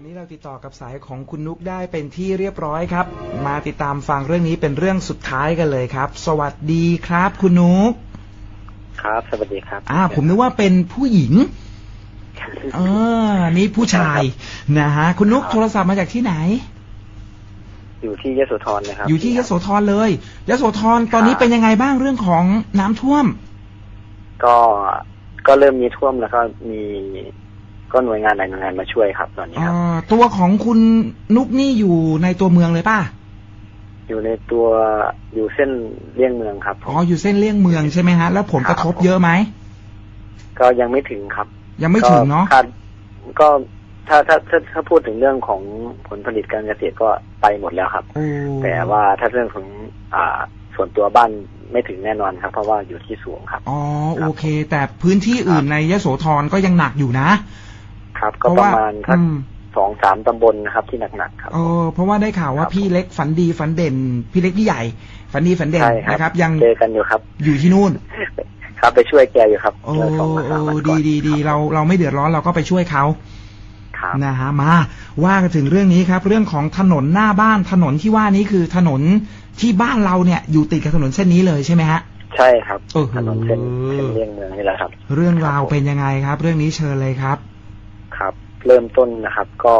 อนนี้เราติดต่อกับสายของคุณนุกได้เป็นที่เรียบร้อยครับ มาติดตามฟังเรื่องนี้เป็นเรื่องสุดท้ายกันเลยครับ สวัสดีครับ คุณนุกครับ สวัสดีครับ อ่า ผมนึกว่าเป็นผู้หญิงเออนี่ผู้ชายนะฮะคุณนุกโทรศัพท์มาจากที่ไหน อยู่ที่ยโสธรนะครับ อยู่ที่ยโสธรเลยยโสธรตอนนี้เป็นยังไงบ้างเรื่องของน้ำท่วม ก็ก็เริ่มมีท่วมแล้วก็มี ก็หน่วยงานหลายหน่วยงานมาช่วยครับตอนนี้ครับอ่าตัวของคุณนุกนี่อยู่ในตัวเมืองเลยป่ะอยู่ในตัวอยู่เส้นเลี่ยงเมืองครับอ๋ออยู่เส้นเลี่ยงเมืองใช่ไหมฮะแล้วผลกระทบครับเยอะไหมก็ยังไม่ถึงครับ ยังไม่ถึงเนาะก็คดก็ถ้าถ้าถ้าถ้าพูดถึงเรื่องของผลผลิตการเกษตรก็ไปหมดแล้วครับโอ้แต่ว่าถ้าเรื่องของอ่าส่วนตัวบ้านไม่ถึงแน่นอนครับ เพราะว่าอยู่ที่สูงครับ อ๋อ โอเค แต่พื้นที่อื่นในยโสธรก็ยังหนักอยู่นะ ครับ ก็เพราะประว่ามาณทักอืมสองสามตำบลนะครับ ที่หนักๆครับเออเพราะว่าได้ข่าวว่าครับพี่เล็กฝันดีฝันเด่น พี่เล็กพี่ใหญ่ ฝันดีฝันเด่นใช่ครับนะครับ ยังเจอกันอยู่ครับ อยู่ที่นู่นครับไปช่วยแกอยู่ครับโอ้เมื่อสองสามวันก่ดีอนดีดีคบเราเราไม่เดือดร้อนเราก็ไปช่วยเขาครับนะฮะมาว่ากันถึงเรื่องนี้ครับ เรื่องของถนนหน้าบ้านถนนที่ว่านี้คือถนนที่บ้านเราเนี่ยอยู่ติดกับถนนเส้นนี้เลยใช่ไหมฮะใช่ครับโอ้โหถนนเส้นเส้นเลี่ยงเมืองนี่แหละครับ เรื่องราวครับผมเป็นยังไงครับ เรื่องนี้เชิญเลยครับครับ เริ่มต้นนะครับ ก็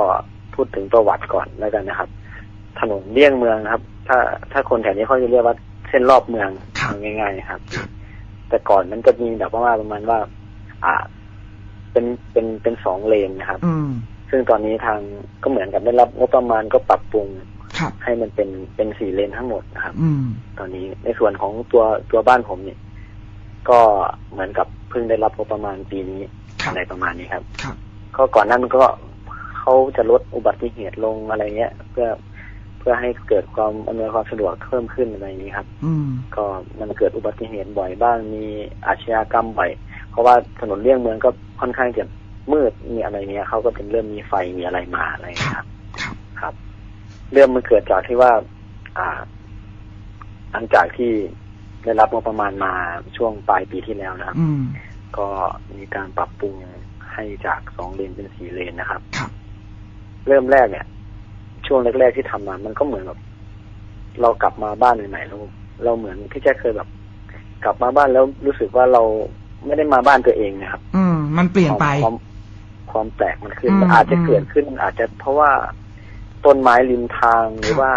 พูดถึงประวัติก่อนแล้วกันนะครับ ถนนเลี่ยงเมืองนะครับ ถ้าถ้าคนแถวนี้เขาจะเรียกว่าเส้นรอบเมืองครับเอาง่ายๆครับครับ แต่ก่อนมันจะมีแบบว่าประมาณว่า อ่า เป็นเป็นเป็นสองเลนนะครับอืมซึ่งตอนนี้ทางก็เหมือนกับได้รับงบประมาณก็ปรับปรุงครับให้มันเป็นเป็นสี่เลนทั้งหมดนะครับอืมตอนนี้ในส่วนของตัวตัวบ้านผมเนี่ย ก็เหมือนกับเพิ่งได้รับงบประมาณปีนี้ครับอะไรประมาณนี้ครับครับ ก็ก่อนหนั้นก็เขาจะลดอุบัติเหตุลงอะไรเงี้ย เพื่อเพื่อให้เกิดความอำนวยความสะดวกเพิ่มขึ้นอะไรอย่างนี้ครับ อืมก็มันเกิดอุบัติเหตุบ่อยบ้างมีอาชญากรรมบ่อย เพราะว่าถนนเลี่ยงเมืองก็ค่อนข้างจะมืดมีอะไรเงี้ยเขาก็เป็นเริ่มมีไฟมีอะไรมาอะไรเงี้ยครับครับ ครับ เรื่องมันเกิดจากที่ว่า อ่า หลังจากที่ได้รับงบประมาณมาช่วงปลายปีที่แล้วนะครับอืมก็มีการปรับปรุง ให้จากสองเลนเป็นสี่เลนนะครับ ครับ เริ่มแรกเนี่ย ช่วงแรกๆที่ทำมา มันก็เหมือนแบบเรากลับมาบ้านใหม่ๆเราเราเหมือนพี่แจ๊คเคยแบบ กลับมาบ้านแล้วรู้สึกว่าเราไม่ได้มาบ้านตัวเองนะครับ อืม มันเปลี่ยนไปความความแปลกมันขึ้นอืมอาจจะอืมเกิดขึ้น อาจจะเพราะว่าต้นไม้ริมทางหรือว่า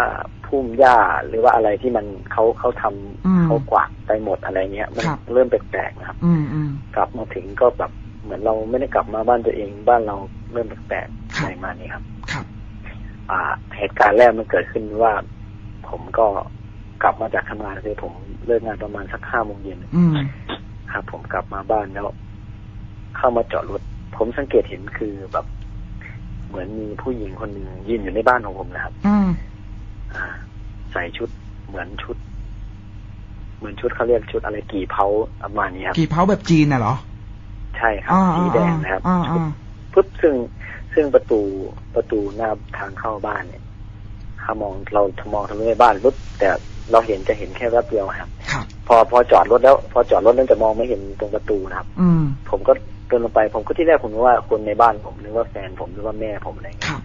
พุ่มหญ้าหรือว่าอะไรที่มันเขาเขาทำอืมเขากวาดไปหมดอะไรเงี้ย มันครับเริ่มแปลกๆนะครับ อืมอืมกลับมาถึงก็แบบ เหมือนเราไม่ได้กลับมาบ้านตัวเอง บ้านเราเริ่มแปลกๆครับอะไรมานี้ครับครับ อ่า เหตุการณ์แรกมันเกิดขึ้นว่า ผมก็กลับมาจากทำงานคือผมเลิกงานประมาณสักห้าโมงเย็นอืมครับผมกลับมาบ้านแล้ว เข้ามาจอดรถผมสังเกตเห็นคือแบบ เหมือนมีผู้หญิงคนหนึ่งยืนอยู่ในบ้านของผมนะครับอืมอ่า ใส่ชุดเหมือนชุด เหมือนชุดเขาเรียกชุดอะไรกี่เผาประมาณนี้ครับกี่เผาแบบจีนน่ะเหรอใช่ครับอ่าสีแดงนะครับอ่าชุดอ่าปุ๊บซึ่งซึ่งประตูประตูหน้าทางเข้าบ้านเนี่ยถ้ามองเรามองทางในบ้านปุ๊บแต่เราเห็นจะเห็นแค่แวบเดียวครับครับพอพอจอดรถแล้ว พอจอดรถแล้วจะมองไม่เห็นตรงประตูนะครับ อืมผมก็เดินลงไป ผมก็ที่แรกผมนึกว่าคนในบ้านผมนึกว่าแฟนผมหรือว่าแม่ผมอะไรคเงี้ยรับ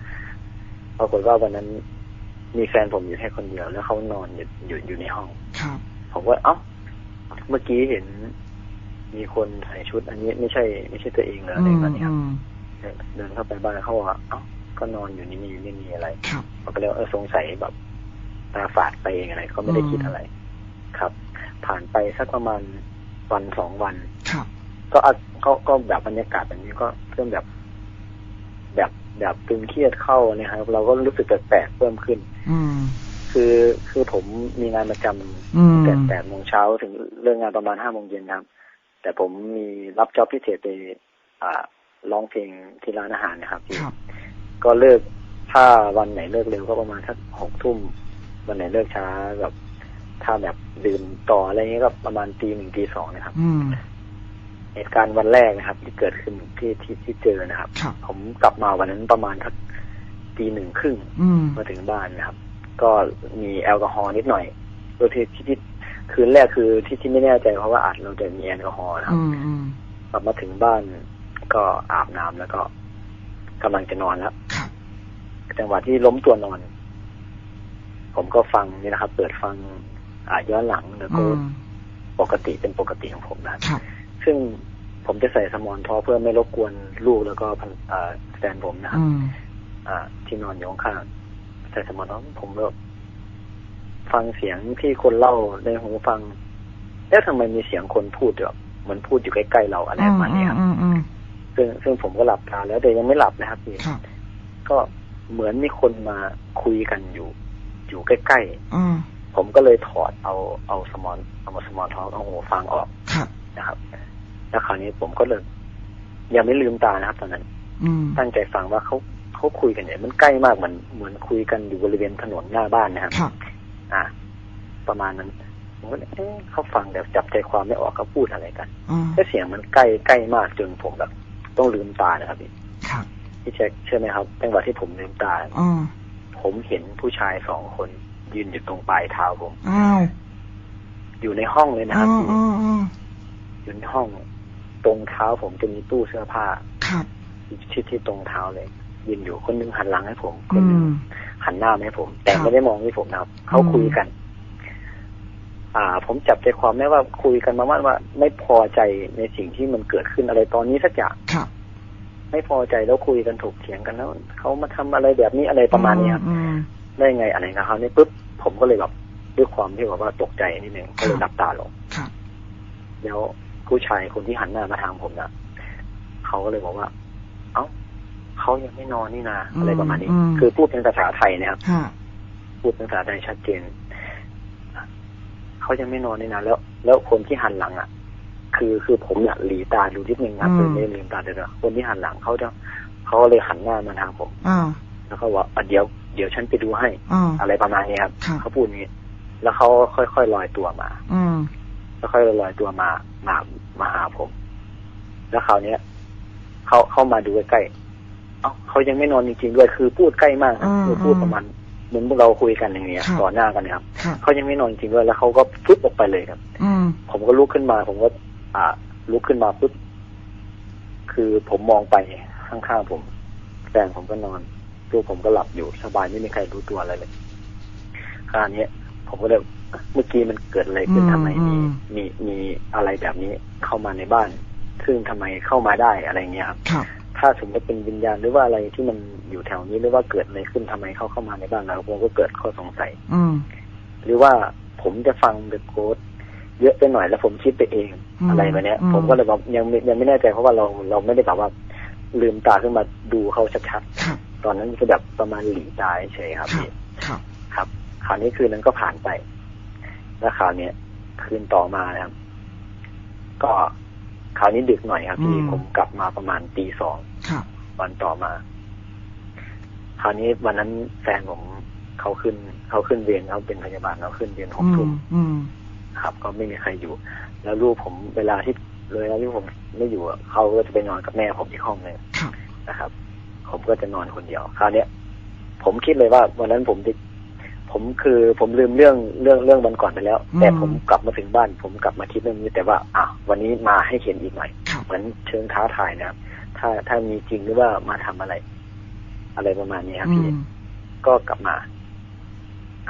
ปรากฏว่าวันนั้นมีแฟนผมอยู่แค่คนเดียวแล้วเขานอนอยู่อยู่อยู่ในห้องครับผมว่าเอ้าเมื่อกี้เห็น มีคนใส่ชุด อันนี้ไม่ใช่ ไม่ใช่ตัวเองเหรออะไรอืมแบบนี้ครับอืมเดินเข้าไปบ้านเขาว่าเอ้าก็นอนอยู่นี่มีไม่มีอะไรครับผมก็เลยว่าเออสงสัยแบบตาฝาดไปเองอะไรก็ไม่ได้อืมคิดอะไร ครับ ผ่านไปสักประมาณวันสองวันครับก็อะก็ก็แบบบรรยากาศแบบนี้ก็เริ่มแบบ แบบแบบตึงเครียดเข้าเนี่ยครับเราก็รู้สึกแปลกๆเพิ่มขึ้น อืมคือคือผมมีงานประจอืมำแต่แปดโมงเช้าถึงเลิกงานประมาณห้าโมงเย็นครับ แต่ผมมีรับจ็อบพิเศษไปอ่าร้องเพลงที่ร้านอาหารนะครับครับก็เลิกถ้าวันไหนเลิกเร็วก็ประมาณสักหกทุ่มวันไหนเลิกช้าแบบถ้าแบบดื่มต่ออะไรเงี้ยก็ประมาณตีหนึ่งตีสองนะครับอืมเหตุการณ์วันแรกนะครับ ที่เกิดขึ้นที่ที่ที่เจอนะครับครับผมกลับมาวันนั้นประมาณสักตีหนึ่งครึ่งอืมมาถึงบ้านนะครับ ก็มีแอลกอฮอล์นิดหน่อยโดยที่ที่ที่ คืนแรกคือที่ที่ไม่แน่ใจเพราะว่าอาจเราจะมีแอลกอฮอล์นะครับอืมอืมกลับมาถึงบ้านก็อาบน้ำแล้วก็กำลังจะนอนแล้วครับจังหวะที่ล้มตัวนอน ผมก็ฟังนี่นะครับ เปิดฟังอ่าย้อนหลังแล้วก็อืมปกติเป็นปกติของผมนะครับครับซึ่งผมจะใส่สมอนทอเพื่อไม่รบกวนลูกแล้วก็ภรรอ่าแฟนผมนะครับอืมอ่าที่นอนอยู่ข้างๆใส่สมอนทอผมแบบ ฟังเสียงที่คนเล่าในหูฟังเอ๊ะทำไมมีเสียงคนพูดแบบเหมือนพูดอยู่ใกล้ๆเราอะไรประมาณนี้ครับอืมอืมซึ่งซึ่งผมก็หลับตาแล้วแต่ยังไม่หลับนะครับพี่ครับก็เหมือนมีคนมาคุยกันอยู่ อยู่ใกล้อืมๆผมก็เลยถอดเอาเอาสมอนเอาสมอนท้องเอาหูฟังออกครับนะครับ แล้วคราวนี้ผมก็เลยยังไม่ลืมตานะครับตอนนั้นอืมตั้งใจฟังว่าเขาเขาคุยกันเนี่ยมันใกล้มากเหมือนเหมือนคุยกันอยู่บริเวณถนนหน้าบ้านนะครับครับ อ่า ประมาณนั้นผมก็เลยเอ๊ะเขาฟังแต่จับใจความไม่ออกเขาพูดอะไรกันอืมแต่เสียงมันใกล้ใกล้มากจนผมแบบ ต้องลืมตานะครับพี่ครับพี่แจ็คเชื่อไหมครับจังหวะที่ผมลืมตาอืมผมเห็นผู้ชายสองคน ยืนอยู่ตรงปลายเท้าผมอ้าวอยู่ในห้องเลยนะคอ๋รัอบพี่อ๋ออ๋ออยู่ในห้อง ตรงเท้าผมจะมีตู้เสื้อผ้า ครับที่ที่ตรงเท้าเลย ยืนอยู่คนหนึงหันหลังให้ผมคอืนหนึงม หันหน้ามาให้ผม แต่ครับไม่ได้มองที่ผมนะครับเขาอืมคุยกัน อ่า ผมจับใจความได้ว่าคุยกันมาว่าว่า ไม่พอใจในสิ่งที่มันเกิดขึ้นอะไรตอนนี้สักอย่างครับไม่พอใจแล้วคุยกันถกเถียงกันแล้วเขามาทำอะไรแบบนี้อะไรประมาณนี้ครับอืมได้ไงอะไรนะคราวนี้ปุ๊บผมก็เลยแบบด้วยความที่แบบว่าตกใจนิดนึงก็เลยหลับตาลงครับแล้วผู้ชายคนที่หันหน้ามาทางผมนะเขาก็เลยบอกว่า เอ้า เขายังไม่นอนนี่นาอะไรประมาณนี้อืมคือพูดเป็นภาษาไทยนะครับฮะพูดเป็นภาษาไทยชัดเจนเขายังไม่นอนนี่นะแล้ว แล้วคนที่หันหลังอะ คือคือผมเนี่ยหลีตาดูนิดนึงนะคือไม่ได้ลืมตาเลยนะคนที่หันหลังเขาจะเขาก็เลยหันหน้ามาทางผมอ่าแล้วก็ว่าอะเดี๋ยวเดี๋ยวฉันไปดูให้อ่าอะไรประมาณนี้ครับครับเขาพูดอย่างนี้ แล้วเขาค่อยๆลอยตัวมาอืมแล้วค่อยๆลอยตัวมามามาหาผม แล้วคราวเนี้ยเขาเข้ามาดูใกล้ๆ เอ้าเขายังไม่นอนจริงๆด้วยคือพูดใกล้มากครับอืมคือพูดประมาณเหมือนพวกเราคุยกันอย่างเงี้ยครับต่อหน้ากันนะครับครับเขายังไม่นอนจริงด้วยแล้วเขาก็ฟึบออกไปเลยครับอืมผมก็ลุกขึ้นมา ผมก็ อ่าลุกขึ้นมาปุ๊บคือผมมองไปข้างๆผมแฟนผมก็นอน ตัวผมก็หลับอยู่สบายไม่มีใครรู้ตัวอะไรเลยคราวนี้ผมก็เลยเมื่อกี้มันเกิดอะไรขึ้นอืมทำไมมีอืมมีมีอะไรแบบนี้เข้ามาในบ้าน ซึ่งทำไมเข้ามาได้อะไรเงี้ยครับครับ ถ้าสมมติเป็นวิญญาณหรือว่าอะไรที่มันอยู่แถวนี้หรือว่าเกิดอะไรขึ้นทำไมเข้าเข้ามาในบ้านเราผมก็เกิดข้อสงสัย อืมหรือว่าผมจะฟังเดอะโกดเยอะไปหน่อยแล้วผมคิดไปเองอืมอะไรแบบเนี้ยอืมผมก็เลยบอกยังไม่ยังไม่แน่ใจเพราะว่าเราเราไม่ได้แบบว่าลืมตาขึ้นมาดูเขาชัดครับๆตอนนั้นคือแบบประมาณหลีตาเฉยๆครับครับพี่ครับครับคราวนี้คืนนั้นก็ผ่านไป แล้วคราวเนี้ยคืนต่อมานะครับ ก็ คราวนี้ดึกหน่อยครับพี่อืมผมกลับมาประมาณตีสองครับวันต่อมา คราวนี้วันนั้นแฟนผมเขาขึ้นเขาขึ้นเวรเขาเป็นพยาบาลเขาขึ้นเวรหกอืทุ่มมอืมครับ ก็ไม่มีใครอยู่ แล้วลูกผมเวลาที่เลยแล้วที่ผมไม่อยู่อะเขาก็จะไปนอนกับแม่ผมอีกห้องหนึงครับนะครับ ผมก็จะนอนคนเดียว คราวเนี้ยผมคิดเลยว่าวันนั้นผมจะ ผมคือผมลืมเรื่องเรื่องเรื่องวันก่อนไปแล้วอืมแต่ผมกลับมาถึงบ้าน ผมกลับมาคิดเรื่องนี้แต่ว่าอะวันนี้มาให้เห็นอีกหน่อยครับเหมือนเชิงท้าทายนะครับ ถ้าถ้ามีจริงหรือว่ามาทำอะไร อะไรประมาณนี้ครับอืพี่มก็กลับมา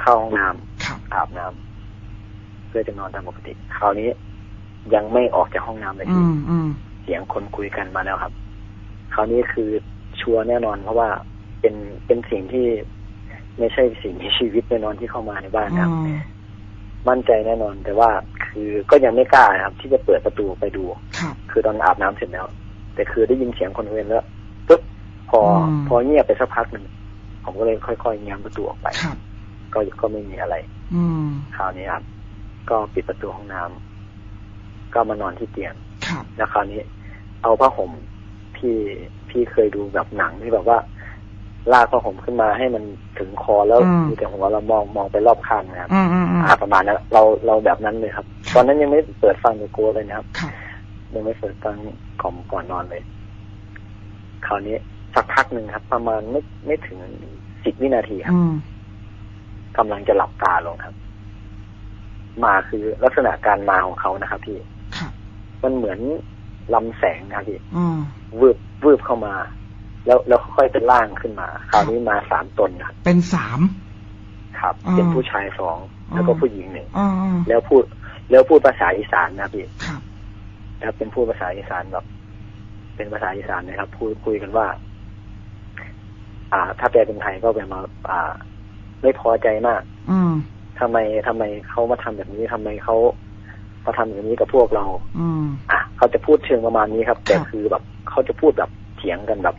เข้าห้องน้ำครับอาบน้ำเพื่อจะนอนตามปกติคราวนี้ยังไม่ออกจากห้องน้ำเลยอืพี่มอืมเสียงคนคุยกันมาแล้วครับ คราวนี้คือชัวร์แน่นอนเพราะว่าเป็นเป็นสิ่งที่ ไม่ใช่สิ่งมีชีวิตแน่นอนที่เข้ามาในบ้านครับอืมมั่นใจแน่นอน แต่ว่าคือก็ยังไม่กล้านะครับ ที่จะเปิดประตูไปดูครับคือตอนอาบน้ำเสร็จแล้ว แต่คือได้ยินเสียงคนคุยกันแล้วปุ๊บพออมพอเงียบไปสักพักหนึ่งผมก็เลยค่อยๆแง้มประตูออกไปครับก็ก็ไม่มีอะไร อืมคราวนี้ครับ ก็ปิดประตูห้องน้ำก็มานอนที่เตียงครับแล้วคราวนี้ เอาผ้าห่มที่พี่เคยดูแบบหนังที่แบบว่า ลากผ้าห่มขึ้นมาให้มันถึงคอแล้วอืมมีแต่หัวเรามองมองไปรอบข้างนะครับอืมอืมอืมอ่าประมาณนั้นเราเราแบบนั้นเลยครับ ตอนนั้นยังไม่เปิดฟังในโกเลยนะครับครับยังไม่เปิดฟังก่อนก่อนนอนเลย คราวนี้สักพักหนึ่งครับ ประมาณไม่ไม่ถึงสิบวินาทีครับอืมกำลังจะหลับตาลงครับ มาคือลักษณะการมาของเขานะครับพี่ครับมันเหมือนลำแสงนะครับพี่อืมวืบวืบเข้ามา แล้วแล้วค่อยเป็นร่างขึ้นมา คราวนี้มาสามตนครับเป็นสามครับอ่าเป็นผู้ชายสองอ่าแล้วก็ผู้หญิงหนึ่งอ่าแล้วพูด แล้วพูดภาษาอีสานนะครับพี่ครับแล้วเป็นพูดภาษาอีสานแบบเป็นภาษาอีสานนะครับ พูดคุยกันว่า อ่า ถ้าแปลเป็นไทยก็แบบมา อ่า ไม่พอใจมาก อืมทำไมทำไมเขามาทำแบบนี้ทำไมเขามาทำแบบนี้กับพวกเรา อืมอะเขาจะพูดเชิงประมาณนี้ครับ แต่ครับคือแบบเขาจะพูดแบบเถียงกันแบบ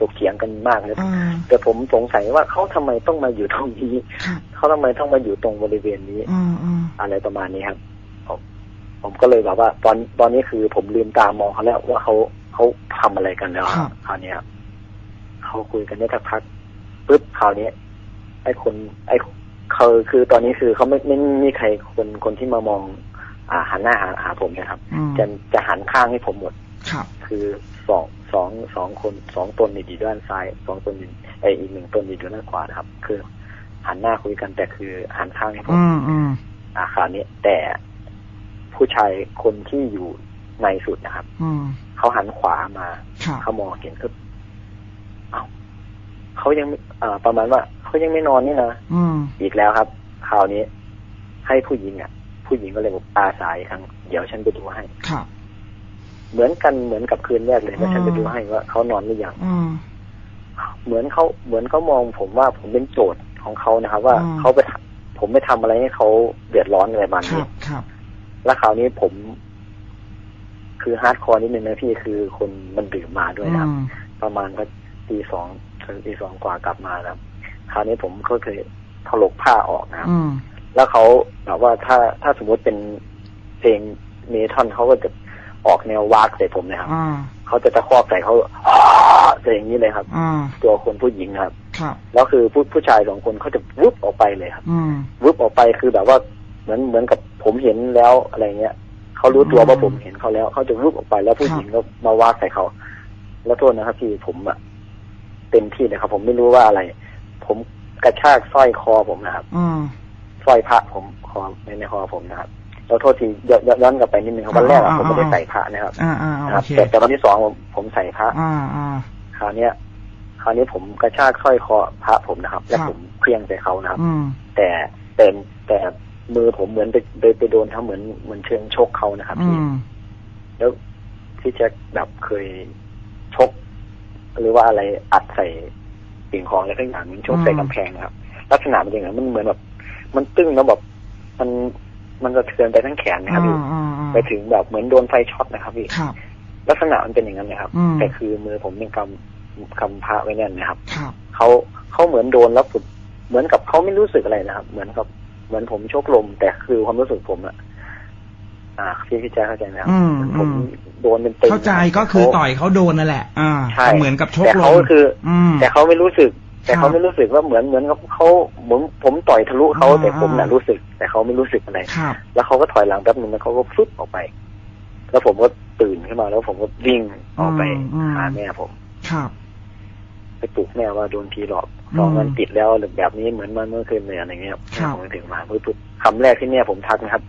ถกเถียงกันมากเลยอ่าแต่ผมสงสัยว่าเขาทำไมต้องมาอยู่ตรงนี้ครับเขาทำไมต้องมาอยู่ตรงบริเวณนี้อ่าอ่าอะไรประมาณนี้ครับผมผมก็เลยแบบว่า ตอนตอนนี้คือผมลืมตามองเขาแล้วว่าเขาเขาทำอะไรกันแล้วครับคราวนี้ครับเขาคุยกันได้สักพักปุ๊บคราวนี้ไอ้คนไอ้เขาคือตอนนี้คือเขาไม่ไม่ไม่มีใครคนคนที่มามองอ่าหันหน้าหาหาผมนะครับอืมจะจะหันข้างให้ผมหมดครับ คือสอง สองสองคนสองตนอยู่ด้านซ้ายสองตนอยู่ไออีกหนึ่งตนอยู่ด้านขวานะครับ คือหันหน้าคุยกันแต่คือหันข้างให้ผมอืมอืมอาคราวนี้แต่ผู้ชายคนที่อยู่ในสุดนะครับอืมเขาหันขวามาครับเขามองเห็นคือเอ้าเขายังไม่อ่าประมาณว่าเขายังไม่นอนนี่นะอืมอีกแล้วครับคราวนี้ ให้ผู้หญิงอะ ผู้หญิงก็เลยบอกอาสายครั้งเดี๋ยวฉันไปดูให้ครับ เหมือนกันเหมือนกับคืนแรกเลยว่าอืมฉันไปดูให้ว่าเขานอนหรือยังอืมเหมือนเขาเหมือนเขามองผมว่าผมเป็นโจทย์ของเขานะครับว่าอืมเขาไปทำผมไปทำอะไรให้เขาเดือดร้อนอะไรประมาณครันี้บครับ แล้วคราวนี้ผม คือฮาร์ดคอร์นิดนึงนะพี่คือคนมันดื่มมาด้วยอืนะครับมประมาณก็ตีสองถึงตีสองกว่ากลับมาแล้วคราวนี้ผมก็เคยถลกผ้าออกนะครับอืมแล้วเขาแบบว่าถ้าถ้าสมมติเป็นเพลงเมทัลเขาก็จะ ออกแนววากใส่ผมนะครับอ่าเขาจะตะคอกใส่เขาอ้าจะอย่างนี้เลยครับอ่าตัวคนผู้หญิงนะครับครับแล้วคือผู้ผู้ชายสองคนเขาจะวุบออกไปเลยครับอืมวุบออกไปคือแบบว่าเหมือนเหมือนกับผมเห็นแล้วอะไรเงี้ยเขารู้ตัวอืมว่าผมเห็นเขาแล้วเขาจะวุบออกไปแล้วผู้ครับหญิงก็มาวากใส่เขาแล้วโทษนะครับพี่ผมอะเต็มที่เลยครับ ผมไม่รู้ว่าอะไร ผมกระชากสร้อยคอผมนะครับอืมสร้อยพระผมคอในในคอผมนะครับ แล้วโทษทีย้อนย้อนย้อนกลับไปนิดนึงครับวันแรกอะอ่าผมไม่ได้อ่าใส่พระนะครับอ่าอ่านะคโอรับเคแต่แต่วันที่สองผมผมใส่พระอ่าอ่าคราวเนี้ยคราวนี้ผมกระชากสร้อยคอพระผมนะครับ แล้วครับผมเคลี้ยงใส่เขานะครับอืมแต่แต่แต่มือผมเหมือนไปไปไปโดนเขาเหมือนเหมือนเชิงชกเขานะครับอืพี่มแล้วพี่แจ็คแบบเคยชก หรือว่าอะไรอัดใส่สิ่งของอะไรทั้งอย่างมันชกใส่กำแพงนะครับ ลักษณะมันอย่างนั้นมันเหมือนแบบมันตึ้งแล้วแบบมัน มันจะเทือนไปทั้งแขนนะครับอ่าพี่อ่าอ่าไปถึงแบบเหมือนโดนไฟช็อตนะครับพี่ครับลักษณะมันเป็นอย่างนั้นนะครับอืมแต่คือมือผมเป็นกำกำพระไว้แน่นนะครับครับเขาเขาเหมือนโดนแล้วผมเหมือนกับเขาไม่รู้สึกอะไรนะครับ เหมือนกับเหมือนผมโชคลม แต่คือความรู้สึกผมอะอ่าพี่พี่แจ๊คเข้าใจไหมครับอืมเหมือนผมอืมโดนเป็นเต็มเข้าใจก็คือต่อยเขาโดนนั่นแหละ อ่าใช่เหมือนกับชกแต่ลเขามคืออืมแต่เขาไม่รู้สึก แต่ครัเขาบไม่รู้สึกว่าเหมือนเหมือนกับเขาเหมือนผมต่อยทะลุเขาอ่าแต่ผมน่ะอ่ารู้สึก แต่เขาไม่รู้สึกอะไรครับแล้วเขาก็ถอยหลังแป๊บนึงแล้วเขาก็ฟลุปออกไป แล้วผมก็ตื่นขึ้นมาแล้วผมก็วิ่งออกไปอืมอืมหาแม่ผมครับไปปลุกแม่ว่าโดนผีหลอกอืมสองวันติดแล้วหรือแบบนี้เหมือนมันเมื่อคืนเลยอะไรเงี้ยครับแม่ผมถึงมาปุ๊บคำแรกที่แม่ผมทักนะครับ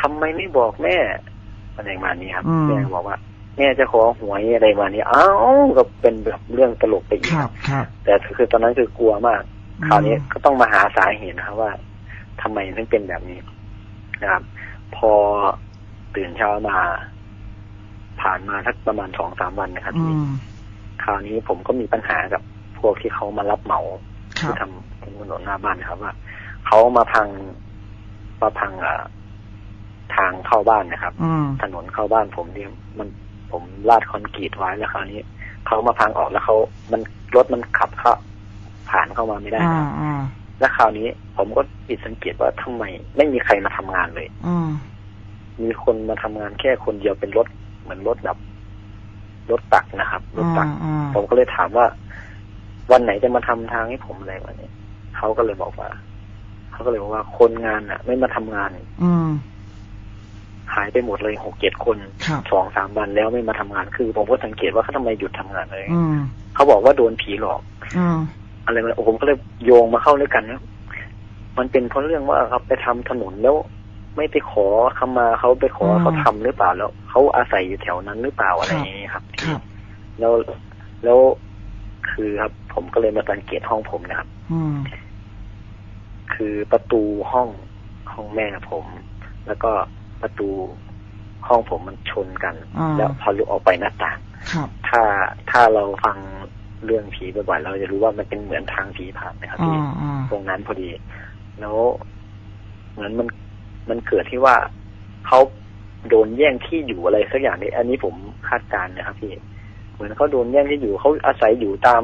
ทำไมไม่บอกแม่อะไรประมาณนี้ครับอืมแม่บอกว่า แม่จะขอหวยอะไรประมาณนี้อ้าวก็เป็นแบบเรื่องตลกไปอีกครับครับแต่คือตอนนั้นคือกลัวมากอืมคราวนี้ก็ต้องมาหาสาเหตุนะครับว่าทำไมถึงเป็นแบบนี้นะครับ พอตื่นเช้ามา ผ่านมาสักประมาณสองสามวันนะครับอืมคราวนี้ผมก็มีปัญหากับพวกที่เขามารับเหมาครัที่บทำถนนหน้าบ้านนะครับว่าเขามาพังมาพังอ่าทางเข้าบ้านนะครับอืมถนนเข้าบ้านผมเนี่ยมัน ผมลาดคอนกรีตไว้แล้วคราวนี้เขามาพังออกแล้วเขามันรถมันขับเข้าผ่านเข้ามาไม่ได้อ่านะครับอ่าแล้วคราวนี้ ผมก็ผิดสังเกตว่าทำไม ไม่มีใครมาทำงานเลยอ่ามีคนมาทำงานแค่คนเดียวเป็นรถเหมือนรถแบบรถตักนะครับรถตักอ่าผมก็เลยถามว่า วันไหนจะมาทำทางให้ผมอะไรวันนี้เขาก็เลยบอกว่าเขาก็เลยบอกว่าคนงานอะ ไม่มาทำงาน อืม หายไปหมดเลยหกเจ็ดคนครับสองสามวันแล้วไม่มาทำงานคือ ผมก็สังเกตว่าเขาทำไมหยุดทำงานเลยอืมเขาบอกว่าโดนผีหลอกอ่าอะไรมาผมก็เลยโยงมาเข้าด้วยกันนะมันเป็นเพราะเรื่องว่าเขาไปทำถนนแล้ว ไม่ไปขอคำมาเขาไปขออืมเขาทำหรือเปล่าแล้วเขาอาศัยอยู่แถวนั้นหรือเปล่าอะไรอย่างนี้ครับครับแล้วแล้วคือครับ ผมก็เลยมาสังเกตห้องผมนะครับอืมคือประตูห้องห้องแม่ผม แล้วก็ ประตูห้องผมมันชนกันอ่าแล้วพอลุกออกไปหน้าต่างครับถ้าถ้าเราฟังเรื่องผีบ่อยๆเราจะรู้ว่ามันเป็นเหมือนทางผีผ่านนะครับอ่าพี่อ่าตรงนั้นพอดี แล้วเหมือนมันมันเกิดที่ว่าเขาโดนแย่งที่อยู่อะไรสักอย่างนี้อันนี้ผมคาดการณ์นะครับพี่เหมือนเขาโดนแย่งที่อยู่เขาอาศัยอยู่ตาม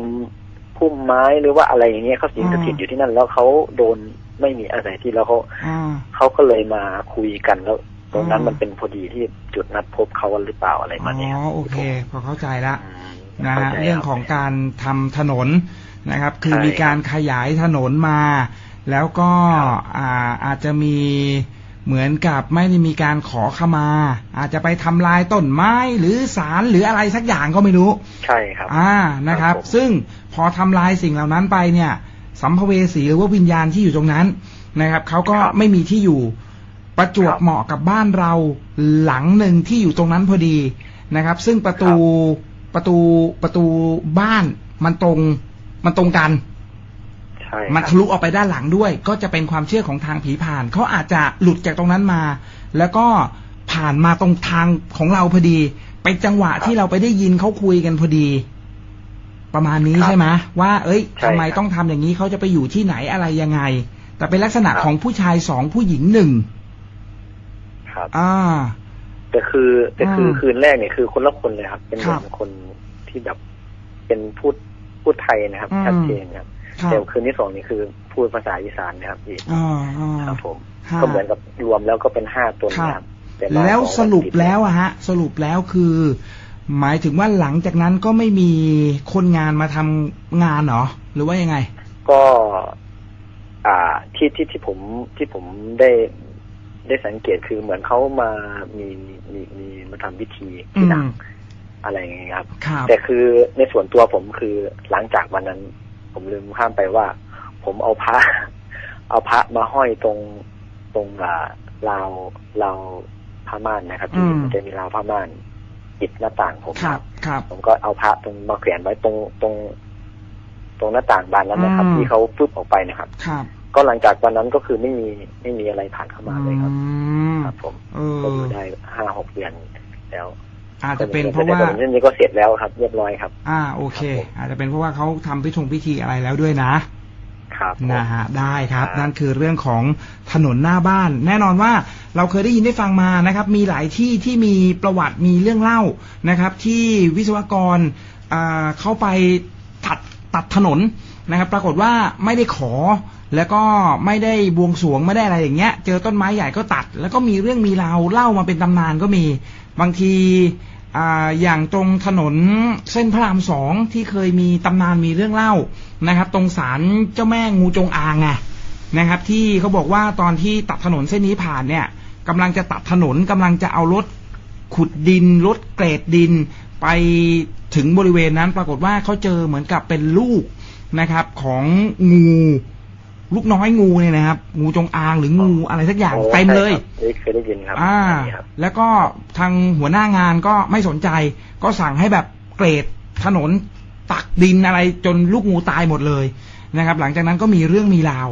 พุ่มไม้หรือว่าอะไรอย่างเงี้ยเขาสิงสถิตอยู่ที่นั่น แล้วเขาโดนไม่มีอาศัยที่แล้วเขาอ่าเขาก็เลยมาคุยกันแล้ว ตรงนั้นอ่ามัมันเป็นพอดีที่จุดนัดพบเขาหรือเปล่าอะไรอ๋มาเนี่ยอโอเค พอเข้าใจละอืมนะข้าฮะใจเรื่องคบของการทำถนนนะครับ คือใช่มีการขยายถนนมา แล้วก็ครับอ่าอาจจะมีเหมือนกับไม่ได้มีการขอขมา อาจจะไปทำลายต้นไม้หรือสารหรืออะไรสักอย่างก็ไม่รู้ ใช่ครับ อ่านะครับครับผมซึ่งพอทำลายสิ่งเหล่านั้นไปเนี่ย สัมภเวสีหรือว่าวิญญาณที่อยู่ตรงนั้นนะครับเขาก็ครับไม่มีที่อยู่ ประจวบครับเหมาะกับบ้านเราหลังหนึ่งที่อยู่ตรงนั้นพอดีนะครับ ซึ่งประตูประตูประตูบ้านมันตรงมันตรงกันใช่มันครับทะลุออกไปด้านหลังด้วย ก็จะเป็นความเชื่อของทางผีผ่านเขาอาจจะหลุดจากตรงนั้นมา แล้วก็ผ่านมาตรงทางของเราพอดีไปจังหวะที่เราไปได้ยินเขาคุยกันพอดี ประมาณนี้ครับใช่ไหมว่า เอ้ยใช่ทำไมครับต้องทำอย่างนี้เขาจะไปอยู่ที่ไหนอะไรยังไง แต่เป็นลักษณะครับของผู้ชายสองผู้หญิงหนึ่ง ครับ อ่า แต่คือแต่คืออมคืนแรกเนี่ยคือคนละคนเลยครับ เป็นเหมือครันบคนที่แบบเป็นพูดพูดไทยนะครับอืมชัดเจนครับครับแต่คืนที่สองนี่คือพูดภาษาอีสานนะครับพี่อ่าอ่าครับผมฮะก็เหมือนกับรวมแล้วก็เป็นห้าตนนะครับต่มาแล้วองสรุปติดแล้วอะฮะ สรุปแล้วคือ หมายถึงว่าหลังจากนั้นก็ไม่มีคนงานมาทำงานเหรอหรือว่ายังไง ก็ อ่าที่ที่ที่ผมที่ผมได้ ได้สังเกตคือเหมือนเขามามีมีมีมาทำพิธีอืที่หนัมงอะไรอย่างเงี้ยครับครับ แต่คือในส่วนตัวผมคือหลังจากวันนั้น ผมลืมข้ามไปว่า ผมเอาพระเอาพระมาห้อยตรงตรงอ่าราวราวผ้าม่านนะครับที่อืมมันจะมีราวผ้าม่านปิดหน้าต่างผมครับครับ ผมก็เอาพระตรงมาแขวนไว้ตรงตรง ตรงหน้าต่างบานนั้นนะครับอืมที่เขาปุ๊บออกไปนะครับ ครับ ก็หลังจากวันนั้นก็คือไม่มีไม่มีอะไรผ่านเข้ามาเลยครับอืมครับผมเอก็ออยู่ได้ห้าหกเดือนแล้วอาจจะเป็นเพราะว่าแต่เรื่องนี้ก็เสร็จแล้วครับ เรียบร้อยครับ อ่าโอเคครับผมอาจจะเป็นเพราะว่าเขาทำพิธงพิธีอะไรแล้วด้วยนะครับผมนะฮะได้ครับครับ นั่นคือเรื่องของถนนหน้าบ้าน แน่นอนว่าเราเคยได้ยินได้ฟังมานะครับ มีหลายที่ที่มีประวัติมีเรื่องเล่านะครับ ที่วิศวกรอ่าเข้าไปตัดตัดถนนนะครับ ปรากฏว่าไม่ได้ขอ แล้วก็ไม่ได้บวงสรวงไม่ได้อะไรอย่างเงี้ย เจอต้นไม้ใหญ่ก็ตัด แล้วก็มีเรื่องมีราวเล่ามาเป็นตำนานก็มี บางทีอย่างตรงถนนเส้นพระรามสองที่เคยมีตำนานมีเรื่องเล่านะครับ ตรงศาลเจ้าแม่งูจงอางไงนะครับ ที่เขาบอกว่าตอนที่ตัดถนนเส้นนี้ผ่านเนี่ยกำลังจะตัดถนนกำลังจะเอารถขุดดินรถเกรดดิน ไปถึงบริเวณนั้นปรากฏว่าเขาเจอเหมือนกับเป็นลูกนะครับ ของงู ลูกน้อยงูเนี่ยนะครับ งูจงอางหรืองูอะไรสักอย่างโเต็มเลยใช่ครับเคยได้ยินครับ อ่านนี้ครับแล้วก็ทางหัวหน้างานก็ไม่สนใจ ก็สั่งให้แบบเกรดถนนตักดินอะไรจนลูกงูตายหมดเลยนะครับ หลังจากนั้นก็มีเรื่องมีราว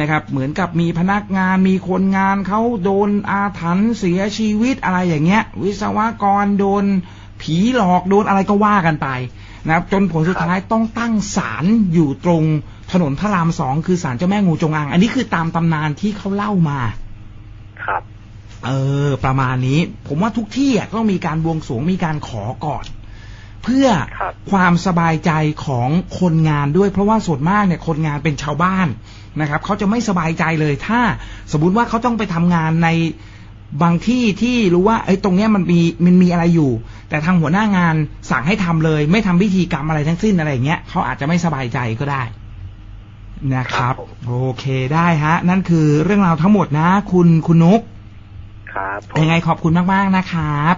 นะครับ เหมือนกับมีพนักงานมีคนงานเขาโดนอาถรรพ์เสียชีวิตอะไรอย่างเงี้ย วิศวกรโดนผีหลอกโดนอะไรก็ว่ากันไป นะครับจนผลสุดท้ายต้องตั้งศาลอยู่ตรงถนนพระรามสองคือศาลเจ้าแม่งูจงอาง อันนี้คือตามตำนานที่เขาเล่ามา ครับ เออ ประมาณนี้ ผมว่าทุกที่อะต้องมีการบวงสรวงมีการขอก่อน เพื่อครับความสบายใจของคนงานด้วย เพราะว่าส่วนมากเนี่ยคนงานเป็นชาวบ้านนะครับเขาจะไม่สบายใจเลยถ้า สมมุติว่าเขาต้องไปทำงานใน บางที่ที่รู้ว่าไอ้ยตรงเนี้ยมันมีมันมีอะไรอยู่ แต่ทางหัวหน้างานสั่งให้ทำเลย ไม่ทำพิธีกรรมอะไรทั้งสิ้นอะไรอย่างเงี้ยเขาอาจจะไม่สบายใจก็ได้นะครับครับผมโอเคได้ฮะ นั่นคือเรื่องราวทั้งหมดนะ คุณคุณนุกครับผมยังไงขอบคุณมาก ๆ นะครับ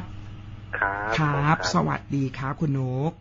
ครับครับผมสวัสดีครับคุณนุก